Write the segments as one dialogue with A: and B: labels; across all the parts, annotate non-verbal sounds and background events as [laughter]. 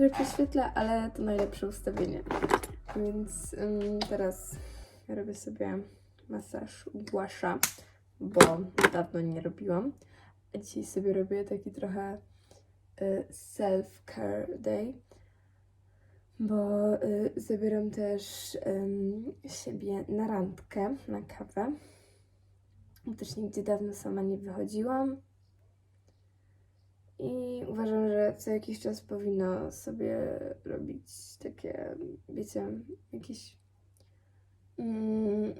A: trochę prześwietla, ale to najlepsze ustawienie. Więc ym, teraz robię sobie masaż głasza, bo dawno nie robiłam. A dzisiaj sobie robię taki trochę y, self-care day, bo y, zabieram też ym, siebie na randkę, na kawę. Też nigdzie dawno sama nie wychodziłam. I uważam, że co jakiś czas powinno sobie robić takie, wiecie, jakieś mm,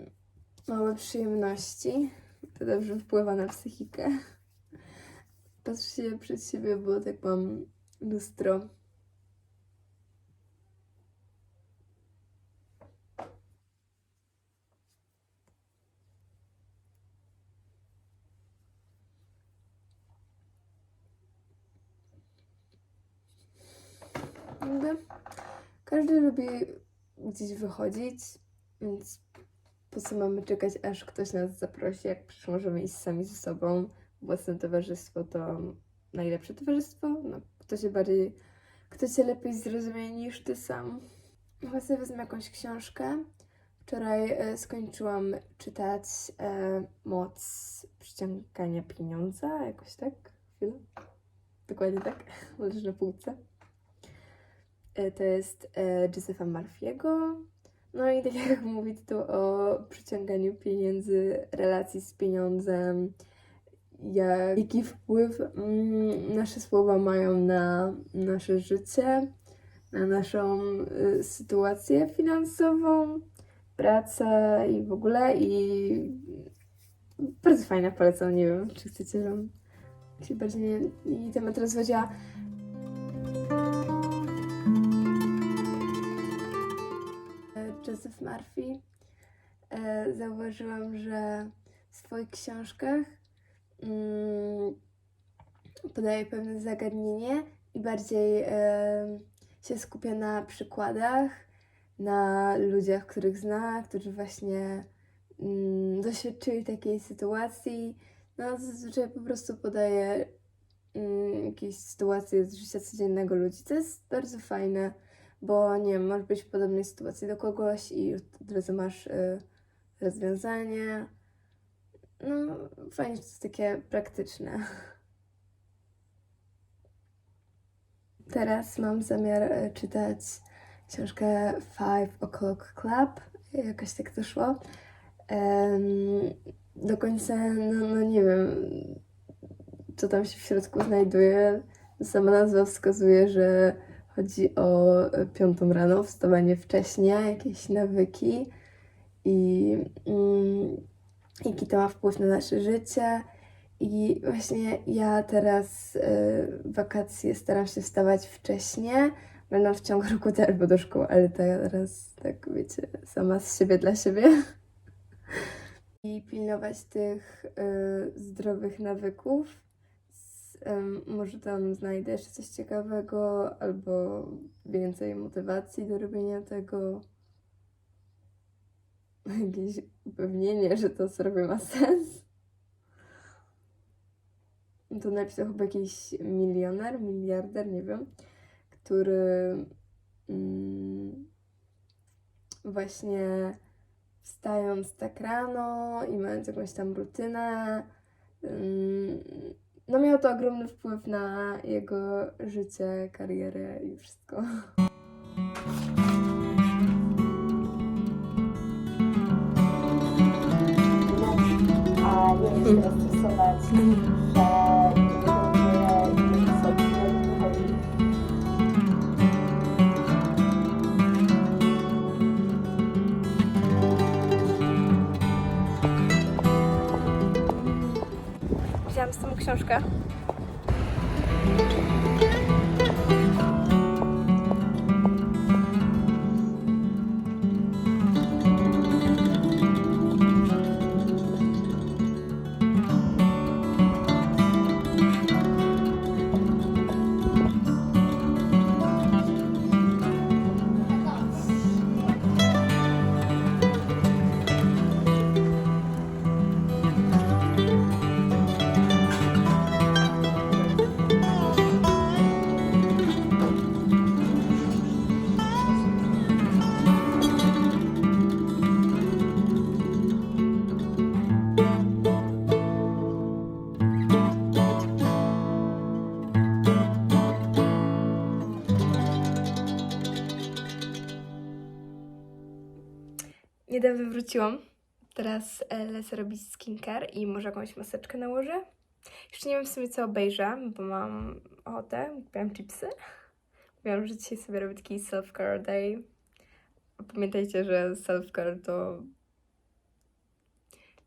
A: małe przyjemności. To dobrze wpływa na psychikę. Patrzcie przed siebie, bo tak mam lustro. Każdy lubi gdzieś wychodzić, więc po co mamy czekać, aż ktoś nas zaprosi, jak przecież możemy iść sami ze sobą. Własne towarzystwo to najlepsze towarzystwo. No, kto się bardziej, kto cię lepiej zrozumie niż ty sam. Chyba sobie wezmę jakąś książkę. Wczoraj e, skończyłam czytać e, Moc przyciągania pieniądza, jakoś tak. Chwilę. Dokładnie tak. [laughs] Leży na półce. E, To jest e, Josepha Murphy'ego. No i tak [laughs] jak mówi tytuł o przyciąganiu pieniędzy, relacji z pieniądzem, jak, jaki wpływ mm, nasze słowa mają na nasze życie, na naszą y, sytuację finansową, pracę i w ogóle. I bardzo fajna polecam. Nie wiem, czy chcecie, żebym się bardziej nie, i temat rozwodziła. Joseph Murphy. E, zauważyłam, że w swoich książkach mm, podaje pewne zagadnienie i bardziej e, się skupia na przykładach, na ludziach, których zna, którzy właśnie mm, doświadczyli takiej sytuacji. No, zazwyczaj po prostu podaje mm, jakieś sytuacje z życia codziennego ludzi. To jest bardzo fajne bo nie wiem, możesz być w podobnej sytuacji do kogoś i od razu masz y, rozwiązanie. No, fajnie, że to jest takie praktyczne. [laughs] Teraz mam zamiar y, czytać książkę Five O'Clock Club, jakoś tak to szło. Em, do końca, no, no nie wiem, co tam się w środku znajduje. Sama nazwa wskazuje, że Chodzi o e, piątą rano, wstawanie wcześnie, jakieś nawyki i jaki to ma wpływ na nasze życie. I właśnie ja teraz y, wakacje staram się wstawać wcześnie. Będę w ciągu roku albo do szkoły, ale teraz tak wiecie, sama z siebie dla siebie. I pilnować tych y, zdrowych nawyków. Em, może tam znajdę jeszcze coś ciekawego, albo więcej motywacji do robienia tego. [laughs] Jakieś upewnienie, że to, co ma sens. To napisał chyba jakiś milioner, miliarder, nie wiem, który mm, właśnie wstając tak rano i mając jakąś tam rutynę, mm, no miał to ogromny wpływ na jego życie, karierę i wszystko.
B: a nie się stresować,
A: książkę. Niedawno wróciłam. Teraz e, lecę robić skincare i może jakąś maseczkę nałożę. Jeszcze nie wiem w sumie co obejrzę, bo mam ochotę. Kupiłam chipsy. Mówiłam, że dzisiaj sobie robię taki self-care day. A Pamiętajcie, że self-care to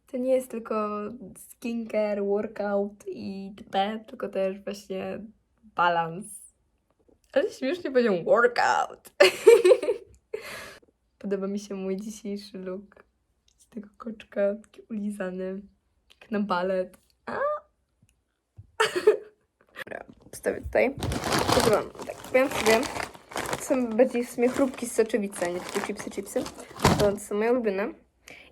A: to nie jest tylko skincare, workout i itp., tylko też właśnie balans. Ale śmiesznie powiedział workout. [laughs] Podoba mi się mój dzisiejszy look. Z tego koczka, taki ulizany, jak na balet. A? [laughs] Dobra, postawię tutaj. Dobra, tak, powiem sobie, są bardziej w sumie chrupki z soczewicy, nie takie chipsy, chipsy. To, są moje ulubione.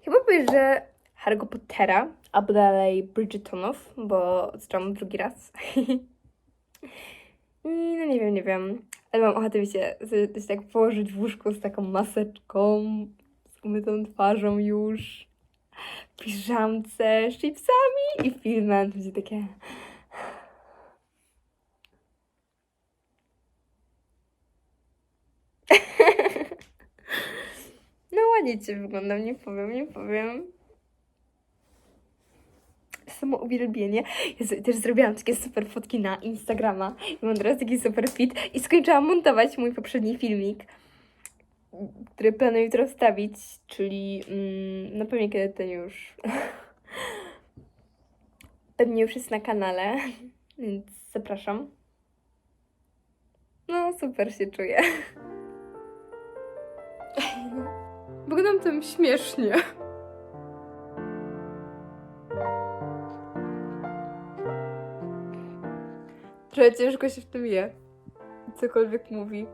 A: Chyba powiesz, że Harry'ego Pottera, albo dalej Bridgertonów, bo zaczęłam drugi raz. [laughs] I no nie wiem, nie wiem. Ale mam ochotę, wiecie, sobie się tak położyć w łóżku z taką maseczką, z umytą twarzą już, w piżamce, z chipsami i filmem. To będzie takie... [laughs] No ładnie cię wyglądam, nie powiem, nie powiem. Samo uwielbienie. Jezu, też zrobiłam takie super fotki na Instagrama i mam teraz taki super fit i skończyłam montować mój poprzedni filmik, który planuję jutro wstawić, czyli mm, no pewnie kiedy ten już [laughs] pewnie już jest na kanale, [laughs] więc zapraszam. No super się czuję. [laughs] Wyglądam tym śmiesznie. Trochę ciężko się w tym je, cokolwiek mówi.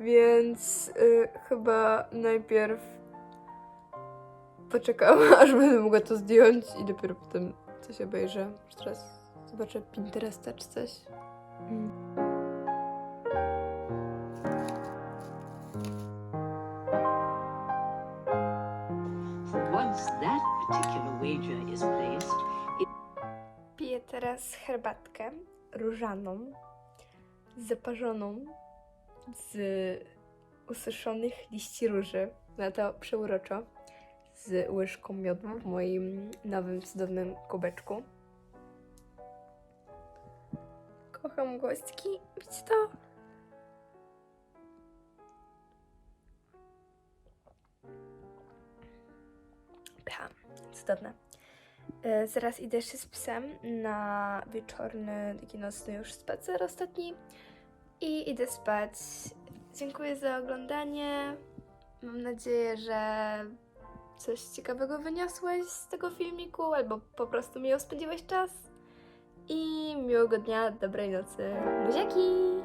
A: Więc y, chyba najpierw poczekam, [laughs] aż będę mogła to zdjąć i dopiero potem coś obejrzę. Już teraz zobaczę Pinteresta czy coś. Mm. Piję teraz herbatkę różaną, zaparzoną z ususzonych liści róży. Na to przeuroczo. Z łyżką miodu w moim nowym, cudownym kubeczku. Kocham gośćki. Widzicie to? Pycha. Cudowne. E, Zaraz idę jeszcze z psem na wieczorny, taki nocny już spacer ostatni i idę spać. Dziękuję za oglądanie. Mam nadzieję, że coś ciekawego wyniosłeś z tego filmiku, albo po prostu miło spędziłeś czas. I miłego dnia, dobrej nocy. Buziaki!